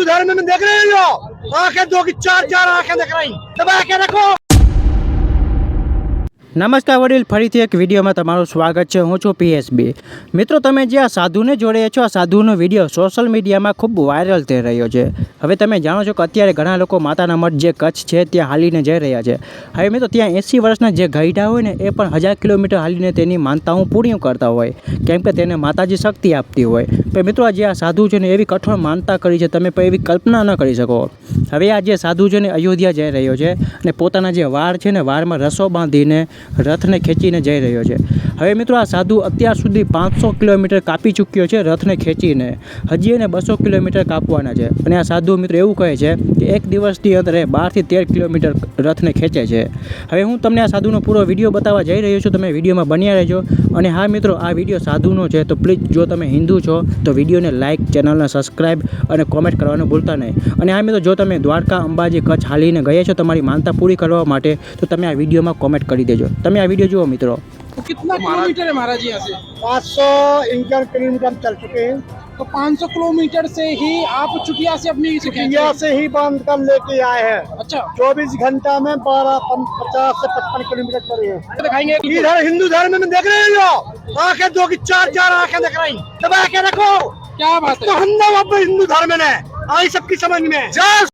हिंदू धर्म में देख रहे हो आंखें दो की चार चार आंखें देख रही दबा के रखो નમસ્કાર વડીલ, ફરીથી એક વિડીયોમાં તમારું સ્વાગત છે. હું છું પીએસબી. મિત્રો, તમે જે આ સાધુને જોડે છો, આ સાધુનો વીડિયો સોશિયલ મીડિયામાં ખૂબ વાયરલ થઈ રહ્યો છે. હવે તમે જાણો છો કે અત્યારે ઘણા લોકો માતાના મઠ જે કચ્છ છે, ત્યાં હાલીને જઈ રહ્યા છે. હવે મિત્રો, ત્યાં એંસી વર્ષના જે ગઈઢા હોય ને, એ પણ હજાર કિલોમીટર હાલીને તેની માનતાઓ પૂરી કરતા હોય. કેમ કે તેને માતાજી શક્તિ આપતી હોય. તો મિત્રો જે આ સાધુ છે ને, એવી કઠોર માનતા કરી છે, તમે પણ એવી કલ્પના ન કરી શકો. હવે આ જે સાધુ છે ને, અયોધ્યા જઈ રહ્યો છે અને પોતાના જે વાળ છે ને, વાળમાં રસો બાંધીને રથને ખેંચીને જઈ રહ્યો છે. હવે મિત્રો આ સાધુ અત્યાર સુધી પાંચસો કિલોમીટર કાપી ચૂક્યો છે રથને ખેંચીને. હજી એને બસો કિલોમીટર કાપવાના છે. અને આ સાધુ મિત્રો એવું કહે છે કે એક દિવસની અંદર બારથી તેર કિલોમીટર રથને ખેંચે છે. હવે હું તમને આ સાધુનો પૂરો વીડિયો બતાવવા જઈ રહ્યો છું. તમે વિડીયોમાં બન્યા રહેજો. અને હા મિત્રો, આ વીડિયો સાધુનો છે તો પ્લીઝ જો તમે હિન્દુ છો તો વિડીયોને લાઇક ચેનલને સબસ્ક્રાઇબ અને કોમેન્ટ કરવાનું ભૂલતા નહીં. અને હા મિત્રો, જો તમે દ્વારકા અંબાજી કચ્છ હાલીને ગયા છો તમારી માનતા પૂરી કરવા માટે, તો તમે આ વિડીયોમાં કોમેન્ટ કરી દેજો. તમે આ વિડીયો જુઓ મિત્રો तो कितना किलोमीटर है महाराज यहाँ से पाँच सौ इंकर किलोमीटर हम चल चुके हैं तो 500 किलोमीटर से ही आप चुटिया से अपनी इसे खेच यहाँ से ही बांध कर लेके आए हैं अच्छा चौबीस घंटा में बारह पचास से पचपन किलोमीटर पर है दिखाएंगे इधर हिंदू धर्म में देख रहे हो आंखें दो की चार चार आंखें देख रही दबा के रखो क्या बात तो है हम लोग अब हिंदू धर्म में आई सबकी समझ में जय